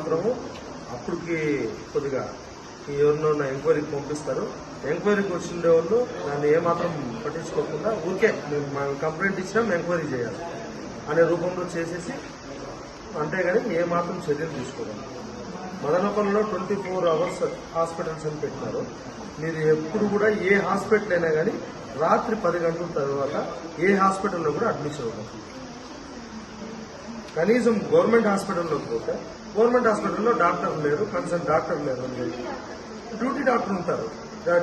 మాత్రము అప్పటికి కొద్దిగా ఎవరినో ఎంక్వైరీకి పంపిస్తారు. ఎంక్వైరీకి వచ్చిన వాళ్ళు దాన్ని ఏమాత్రం పట్టించుకోకుండా ఊరికే మేము కంప్లైంట్ ఇచ్చినాం ఎంక్వైరీ చేయాలి అనే రూపంలో చేసేసి అంతేగాని ఏ మాత్రం చర్యలు తీసుకోవాలి మదనపల్లిలో ట్వంటీ ఫోర్ అవర్స్ హాస్పిటల్స్ అని పెట్టినారు మీరు ఎప్పుడు కూడా ఏ హాస్పిటల్ అయినా కానీ రాత్రి పది గంటల తర్వాత ఏ హాస్పిటల్లో కూడా అడ్మిషన్ అవ్వాలి కనీసం గవర్నమెంట్ హాస్పిటల్లోకి పోతే గవర్నమెంట్ హాస్పిటల్లో డాక్టర్ లేరు కన్సర్న్ డాక్టర్ లేరు అని డ్యూటీ డాక్టర్ ఉంటారు.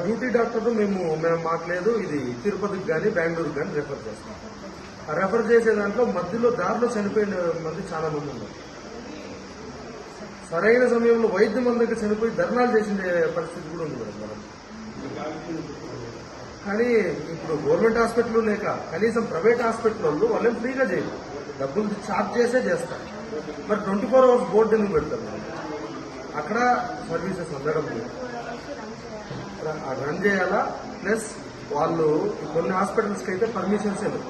డ్యూటీ డాక్టర్ మేము మేము మాకు లేదు ఇది తిరుపతికి కానీ బెంగళూరుకి కానీ రెఫర్ చేస్తాం. ఆ రెఫర్ చేసే దాంట్లో మధ్యలో దారిలో చనిపోయిన మంది చాలా మంది ఉన్నారు. సరైన సమయంలో వైద్యం అందరికి చనిపోయి ధర్నాలు చేసిన పరిస్థితి కూడా ఉంది మనం కానీ ఇప్పుడు గవర్నమెంట్ హాస్పిటల్ లేక కనీసం ప్రైవేట్ హాస్పిటల్ వాళ్ళు వాళ్ళని ఫ్రీగా చేయరు. డబ్బులు చార్జ్ చేసే చేస్తారు మరి ట్వంటీ ఫోర్ అవర్స్ బోర్డు ఎందుకు పెడతారు అక్కడ సర్వీసెస్ అందడం లేదు. రన్ చేయాలా? ప్లస్ వాళ్ళు కొన్ని హాస్పిటల్స్కి అయితే పర్మిషన్స్ ఇవ్వరు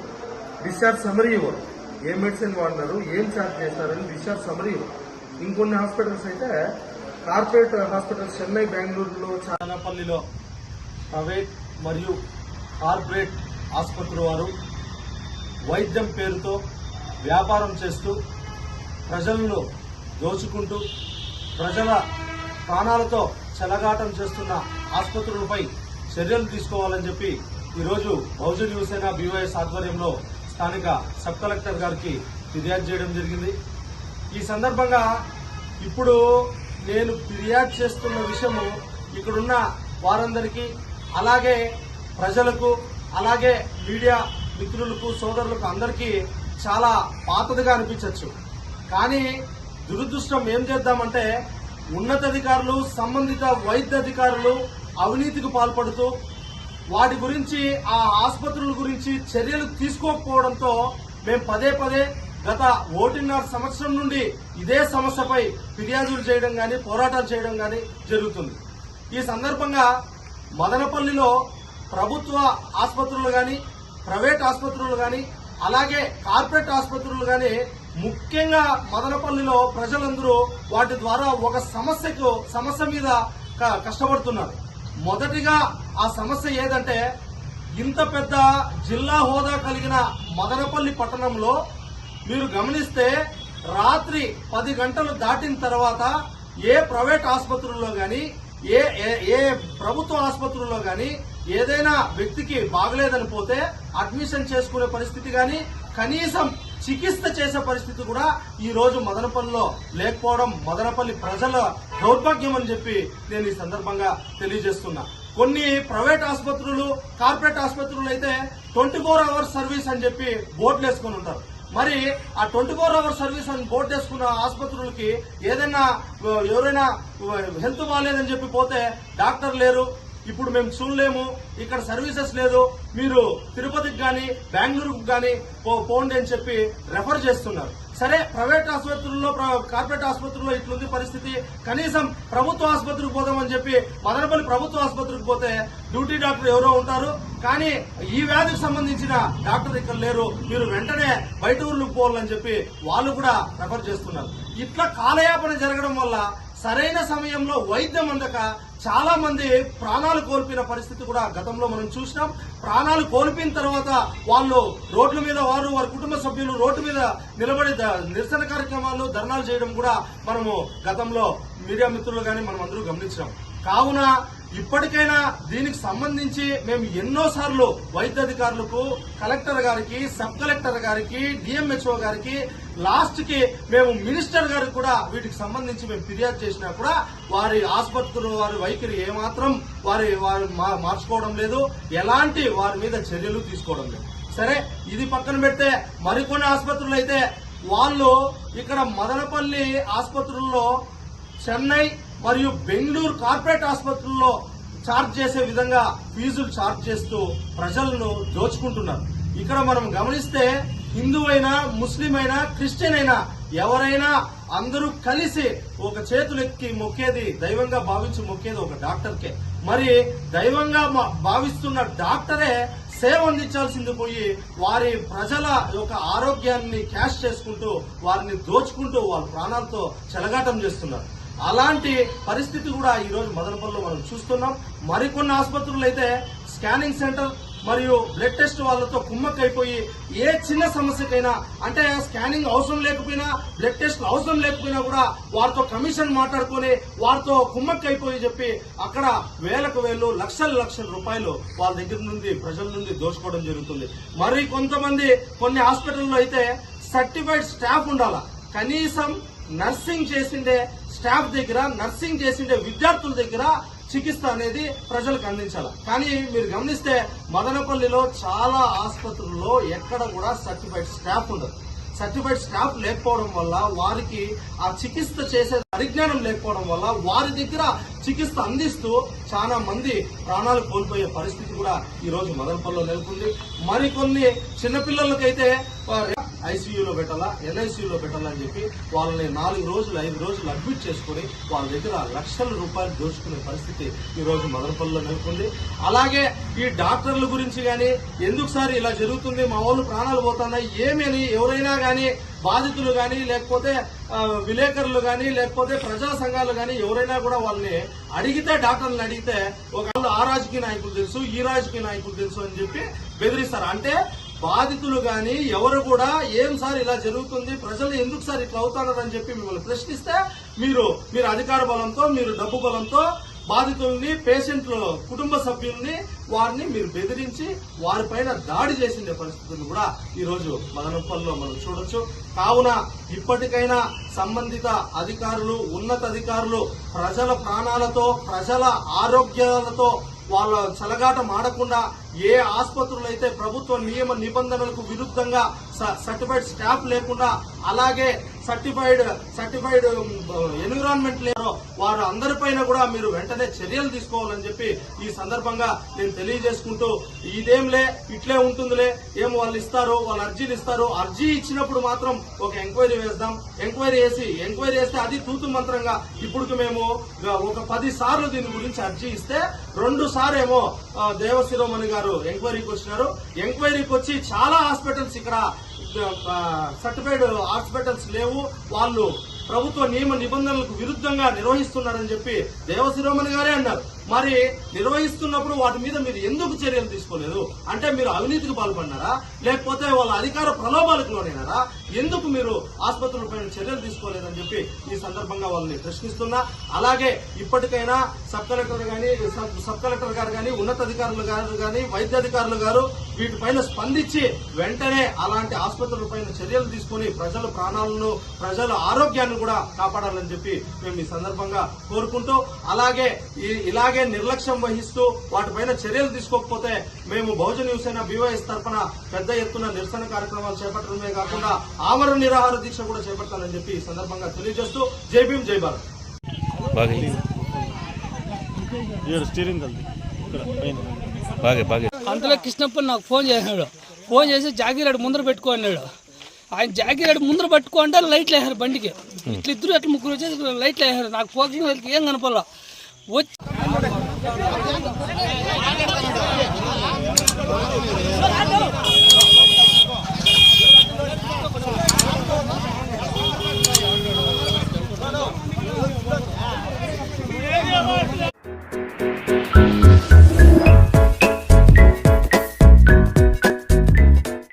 డిశ్చార్జ్ సమరీ ఇవ్వరు. ఏ మెడిసిన్ వాడినారు ఏం ఛార్జ్ చేస్తారని డిశ్చార్జ్ సమరీ ఇవ్వరు. ఇంకొన్ని హాస్పిటల్స్ అయితే కార్పొరేట్ హాస్పిటల్స్ చెన్నై బెంగళూరులో చాలాపల్లిలో ప్రైవేట్ మరియు కార్పొరేట్ ఆసుపత్రి వారు వైద్యం పేరుతో వ్యాపారం చేస్తూ ప్రజలను దోచుకుంటూ ప్రజల ప్రాణాలతో చెలగాటం చేస్తున్న ఆసుపత్రులపై చర్యలు తీసుకోవాలని చెప్పి ఈరోజు బహుజన్ యువసేన బీవైఎస్ ఆధ్వర్యంలో స్థానిక సబ్ కలెక్టర్ గారికి ఫిర్యాదు చేయడం జరిగింది. ఈ సందర్భంగా ఇప్పుడు నేను ఫిర్యాదు చేస్తున్న విషయము ఇక్కడున్న వారందరికీ అలాగే ప్రజలకు అలాగే మీడియా మిత్రులకు సోదరులకు అందరికీ చాలా పాతదిగా అనిపించవచ్చు కానీ దురదృష్టం ఏం చేద్దామంటే ఉన్నతాధికారులు సంబంధిత వైద్య అధికారులు అవినీతికి పాల్పడుతూ వాటి గురించి ఆ ఆసుపత్రుల గురించి చర్యలు తీసుకోకపోవడంతో మేము పదే పదే గత ఒకటిన్నర సంవత్సరం నుండి ఇదే సమస్యపై ఫిర్యాదులు చేయడం కానీ పోరాటాలు చేయడం కానీ జరుగుతుంది. ఈ సందర్భంగా మదనపల్లిలో ప్రభుత్వ ఆసుపత్రులు కానీ ప్రైవేట్ ఆసుపత్రులు కానీ అలాగే కార్పొరేట్ ఆసుపత్రులు కానీ ముఖ్యంగా మదనపల్లిలో ప్రజలందరూ వాటి ద్వారా ఒక సమస్యకు సమస్య మీద క- కష్టపడుతున్నారు. మొదటిగా ఆ సమస్య ఏదంటే ఇంత పెద్ద జిల్లా హోదా కలిగిన మదనపల్లి పట్టణంలో మీరు గమనిస్తే రాత్రి పది గంటలు దాటిన తర్వాత ఏ ప్రైవేట్ ఆసుపత్రుల్లో కానీ ఏ ఏ- ఏ ప్రభుత్వ ఆసుపత్రుల్లో కానీ ఏదైనా వ్యక్తికి బాగలేదని పోతే అడ్మిషన్ చేసుకునే పరిస్థితి కానీ కనీసం చికిత్స చేసే పరిస్థితి కూడా ఈ రోజు మదనపల్లిలో లేకపోవడం మదనపల్లి ప్రజల దౌర్భాగ్యం అని చెప్పి నేను ఈ సందర్భంగా తెలియజేస్తున్నా. కొన్ని ప్రైవేట్ ఆసుపత్రులు కార్పొరేట్ ఆసుపత్రులు అయితే ట్వంటీ ఫోర్ అవర్స్ సర్వీస్ అని చెప్పి బోర్డులు వేసుకొని ఉంటారు. మరి ఆ ట్వంటీ ఫోర్ అవర్ సర్వీస్ అని బోర్డు వేసుకున్న ఆసుపత్రులకి ఏదైనా ఎవరైనా హెల్త్ బాగాలేదని చెప్పి పోతే డాక్టర్ లేరు ఇప్పుడు మేము చూడలేము. ఇక్కడ సర్వీసెస్ లేదు. మీరు తిరుపతికి కానీ బెంగళూరుకు కానీ పో- పోండి అని చెప్పి రెఫర్ చేస్తున్నారు. సరే ప్రైవేట్ ఆసుపత్రుల్లో కార్పొరేట్ ఆసుపత్రుల్లో ఇట్లుంది పరిస్థితి. కనీసం ప్రభుత్వ ఆసుపత్రికి పోదామని చెప్పి మదనపల్లి ప్రభుత్వ ఆసుపత్రికి పోతే డ్యూటీ డాక్టర్ ఎవరో ఉంటారు. కానీ ఈ వ్యాధికి సంబంధించిన డాక్టర్ ఇక్కడ లేరు. మీరు వెంటనే బయట ఊర్లకు పోవాలని చెప్పి వాళ్ళు కూడా రెఫర్ చేస్తున్నారు. ఇట్లా కాలయాపన జరగడం వల్ల సరైన సమయంలో వైద్యం అందక చాలా మంది ప్రాణాలు కోల్పోయిన పరిస్థితి కూడా గతంలో మనం చూసినాం. ప్రాణాలు కోల్పోయిన తర్వాత వాళ్ళు రోడ్ల మీద వారు వారి కుటుంబ సభ్యులు రోడ్డు మీద నిలబడి ద- నిరసన కార్యక్రమాలు ధర్నాలు చేయడం కూడా మనము గతంలో మీడియా మిత్రులు కానీ మనం అందరూ గమనించాం కావున ఇప్పటికైనా దీనికి సంబంధించి మేము ఎన్నోసార్లు వైద్యాధికారులకు వైద్య అధికారులకు కలెక్టర్ గారికి సబ్ కలెక్టర్ గారికి డిఎంహెచ్ఓ గారికి లాస్ట్కి మేము మినిస్టర్ గారికి కూడా వీటికి సంబంధించి మేము ఫిర్యాదు చేసినా కూడా వారి ఆసుపత్రులు వారి వైఖరి ఏమాత్రం వారి వారు మా- మార్చుకోవడం లేదు. ఎలాంటి వారి మీద చర్యలు తీసుకోవడం లేదు. సరే ఇది పక్కన పెడితే మరికొన్ని ఆసుపత్రులు అయితే వాళ్ళు ఇక్కడ మదనపల్లి ఆసుపత్రుల్లో చెన్నై మరియు బెంగళూరు కార్పొరేట్ ఆసుపత్రుల్లో ఛార్జ్ చేసే విధంగా ఫీజులు ఛార్జ్ చేస్తూ ప్రజలను దోచుకుంటున్నారు. ఇక్కడ మనం గమనిస్తే హిందూ అయినా ముస్లిం అయినా క్రిస్టియన్ అయినా ఎవరైనా అందరూ కలిసి ఒక చేతులెక్కి మొక్కేది దైవంగా భావించి మొక్కేది ఒక డాక్టర్కే. మరి దైవంగా భావిస్తున్న డాక్టరే సేవ అందించాల్సింది పోయి వారి ప్రజల యొక్క ఆరోగ్యాన్ని క్యాష్ చేసుకుంటూ వారిని దోచుకుంటూ వాళ్ళ ప్రాణాలతో చెలగాటం చేస్తున్నారు. అలాంటి పరిస్థితి కూడా ఈరోజు మదనపల్లిలో మనం చూస్తున్నాం. మరికొన్ని ఆసుపత్రులు అయితే స్కానింగ్ సెంటర్ మరియు బ్లడ్ టెస్ట్ వాళ్ళతో కుమ్మక్కైపోయి ఏ చిన్న సమస్యకైనా అంటే స్కానింగ్ అవసరం లేకపోయినా బ్లడ్ టెస్ట్ అవసరం లేకపోయినా కూడా వారితో కమిషన్ మాట్లాడుకొని వారితో కుమ్మక్కైపోయి చెప్పి అక్కడ వేలకు వేలు లక్షల లక్షల రూపాయలు వాళ్ళ దగ్గర నుండి ప్రజల నుండి దోచుకోవడం జరుగుతుంది. మరి కొంతమంది కొన్ని హాస్పిటల్లో అయితే సర్టిఫైడ్ స్టాఫ్ ఉండాలా? కనీసం నర్సింగ్ చేసిండే స్టాఫ్ దగ్గర నర్సింగ్ చేసిండే విద్యార్థుల దగ్గర చికిత్స అనేది ప్రజలకు అందించాలి. కానీ మీరు గమనిస్తే మదనపల్లిలో చాలా ఆసుపత్రుల్లో ఎక్కడ కూడా సర్టిఫైడ్ స్టాఫ్ ఉండదు. సర్టిఫైడ్ స్టాఫ్ లేకపోవడం వల్ల వారికి ఆ చికిత్స చేసే పరిజ్ఞానం లేకపోవడం వల్ల వారి దగ్గర చికిత్స అందిస్తూ చాలా మంది ప్రాణాలు కోల్పోయే పరిస్థితి కూడా ఈ రోజు మదనపల్లిలో నెలకొంది. మరికొన్ని చిన్నపిల్లలకైతే ఐసీయూలో పెట్టాలా ఎన్ఐసీయూలో పెట్టాలా అని చెప్పి వాళ్ళని నాలుగు రోజులు ఐదు రోజులు అడ్మిట్ చేసుకుని వాళ్ళ దగ్గర లక్షల రూపాయలు దోచుకునే పరిస్థితి ఈ రోజు మదనపల్లిలో నెలకొంది. అలాగే ఈ డాక్టర్ల గురించి కానీ ఎందుకు సార్ ఇలా జరుగుతుంది? మా వాళ్ళు ప్రాణాలు పోతున్నాయి ఏమి అని ఎవరైనా కానీ బాధితులు కానీ లేకపోతే విలేకరులు కానీ లేకపోతే ప్రజా సంఘాలు కానీ ఎవరైనా కూడా వాళ్ళని అడిగితే డాక్టర్లను అడిగితే ఒక ఆ రాజకీయ నాయకులు తెలుసు ఈ రాజకీయ నాయకులు తెలుసు అని చెప్పి బెదిరిస్తారు. అంటే బాధితులు కానీ ఎవరు కూడా ఏం సార్ ఇలా జరుగుతుంది ప్రజలు ఎందుకు సార్ ఇట్లా అవుతున్నారు అని చెప్పి మిమ్మల్ని ప్రశ్నిస్తే మీరు మీరు అధికార బలంతో మీరు డబ్బు బలంతో బాధితుల్ని పేషెంట్ల కుటుంబ సభ్యుల్ని వారిని మీరు బెదిరించి వారిపైన దాడి చేసిండే పరిస్థితులు కూడా ఈరోజు మదనొప్పల్లో మదనపల్లిలో మనం చూడొచ్చు. కావున ఇప్పటికైనా సంబంధిత అధికారులు ఉన్నత అధికారులు ప్రజల ప్రాణాలతో ప్రజల ఆరోగ్యాలతో వాళ్ళ చలగాట మాడకుండా ఏ ఆసుపత్రులు అయితే ప్రభుత్వ నియమ నిబంధనలకు విరుద్ధంగా స- సర్టిఫైడ్ స్టాఫ్ లేకుండా అలాగే సర్టిఫైడ్ సర్టిఫైడ్ ఎన్విరాన్మెంట్ లేరో వారు అందరిపైన కూడా మీరు వెంటనే చర్యలు తీసుకోవాలని చెప్పి ఈ సందర్భంగా నేను తెలియజేసుకుంటూ ఇదేంలే ఇట్లే ఉంటుందిలే ఏం వాళ్ళు ఇస్తారు వాళ్ళు అర్జీలు ఇస్తారు అర్జీ ఇచ్చినప్పుడు మాత్రం ఒక ఎంక్వైరీ వేద్దాం. ఎంక్వైరీ వేసి ఎంక్వైరీ వేస్తే అది తూతు మంత్రంగా ఇప్పుడు మేము ఒక పది సార్లు దీని గురించి అర్జీ ఇస్తే రెండు సార్ ఏమో ఆ, దేవశిరోమణి గారు ఎంక్వైరీకి వచ్చినారు ఎంక్వైరీకి వచ్చి చాలా హాస్పిటల్స్ ఇక్కడ సర్టిఫైడ్ హాస్పిటల్స్ లేవు. వాళ్ళు ప్రభుత్వ నియమ నిబంధనలకు విరుద్ధంగా నిర్వహిస్తున్నారని చెప్పి దేవశిరోమణి గారే అన్నారు. మరి నిర్వహిస్తున్నప్పుడు వాటి మీద మీరు ఎందుకు చర్యలు తీసుకోలేదు? అంటే మీరు అవినీతికి పాల్పడినారా? లేకపోతే వాళ్ళ అధికార ప్రలోభాలకు లోనైనారా? ఎందుకు మీరు ఆసుపత్రులపై చర్యలు తీసుకోలేదని చెప్పి ఈ సందర్భంగా వాళ్ళని ప్రశ్నిస్తున్నా. అలాగే ఇప్పటికైనా సబ్ కలెక్టర్ గాని సబ్- కలెక్టర్ గారు కానీ ఉన్నతాధికారులు గారు కానీ వైద్యాధికారులు గారు వీటిపైన స్పందించి వెంటనే అలాంటి ఆసుపత్రులపైన చర్యలు తీసుకొని ప్రజల ప్రాణాలను ప్రజల ఆరోగ్యాన్ని కూడా కాపాడాలని చెప్పి మేము ఈ సందర్భంగా కోరుకుంటూ అలాగే ఈ- ఇలాగే నిర్లక్ష్యం వహిస్తూ వాటిపైన చర్యలు తీసుకోకపోతే మేము బహుజన యువసేన బీవైఎస్ తరఫున పెద్ద ఎత్తున నిరసన కార్యక్రమాలు చేపట్టడమే కాకుండా ఆమరణ నిరాహార దీక్ష కూడా చేపడతానని చెప్పి ఈ సందర్భంగా తెలియజేస్తూ జై భీమ్ జై భారత్. బాగా ఏడు స్టీరింగ్ కలిది. ఇక్కడ పైన. బాగా బాగా. అంతలో కృష్ణప్ప నాకు ఫోన్ చేసినాడు. ఫోన్ చేసి జాకీరాడు ముందర పెట్టుకో అన్నాడు. ఆయన జాకీరాడు ముందర పట్టుకో అంటే లైట్లు వేసారు బండికి. ఇట్లా ఇద్దరు అట్లా ముగ్గురు వచ్చేసి లైట్లు వేసారు నాకు ఫోకసింగ్ వాళ్ళకి ఏం కనపడలా. వచ్చి ఆ